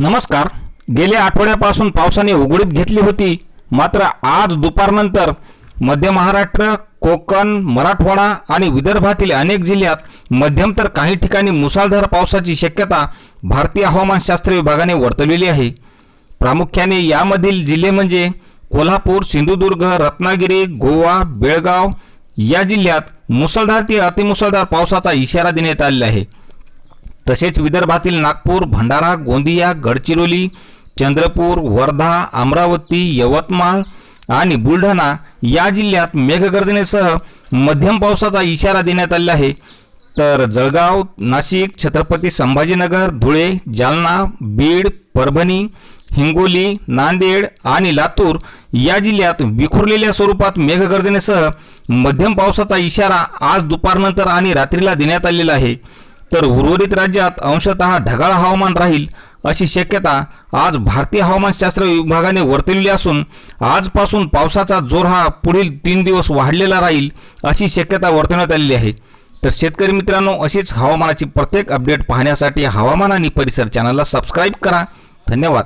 नमस्कार. गेल्या आठवड्यापासून पावसाने उघडीप घेतली होती. मात्र आज दुपारनंतर मध्य महाराष्ट्र कोकण मराठवाडा आणि विदर्भातील अनेक जिल्ह्यात मध्यम तर काही ठिकाणी मुसळधार पावसाची शक्यता भारतीय हवामानशास्त्र विभागाने वर्तवलेली आहे. प्रामुख्याने यामधील जिल्हे म्हणजे कोल्हापूर सिंधुदुर्ग रत्नागिरी गोवा बेळगाव या जिल्ह्यात मुसळधार ते अतिमुसळधार पावसाचा इशारा देण्यात आलेला आहे. तसेच विदर्भातील नागपूर भंडारा गोंदिया गडचिरोली चंद्रपूर वर्धा अमरावती यवतमाळ आणि बुलढाणा या जिल्ह्यात मेघगर्जनेसह मध्यम पावसाचा इशारा देण्यात आलेला आहे. तर जळगाव नाशिक छत्रपती संभाजीनगर धुळे जालना बीड परभणी हिंगोली नांदेड आणि लातूर या जिल्ह्यात विखुरलेल्या स्वरूपात मेघगर्जनेसह मध्यम पावसाचा इशारा आज दुपारनंतर आणि रात्रीला देण्यात आलेला आहे. तर उर्वरित राज्यात अंशतः ढगाळ हवामान राहील अशी शक्यता आज भारतीय हवामानशास्त्र विभागाने वर्तवलेली असून आजपासून पावसाचा जोर हा पुढील तीन दिवस वाढलेला राहील अशी शक्यता वर्तवण्यात आलेली आहे. तर शेतकरी मित्रांनो अशीच हवामानाची प्रत्येक अपडेट पाहण्यासाठी हवामान आणि परिसर चॅनलला सबस्क्राईब करा. धन्यवाद.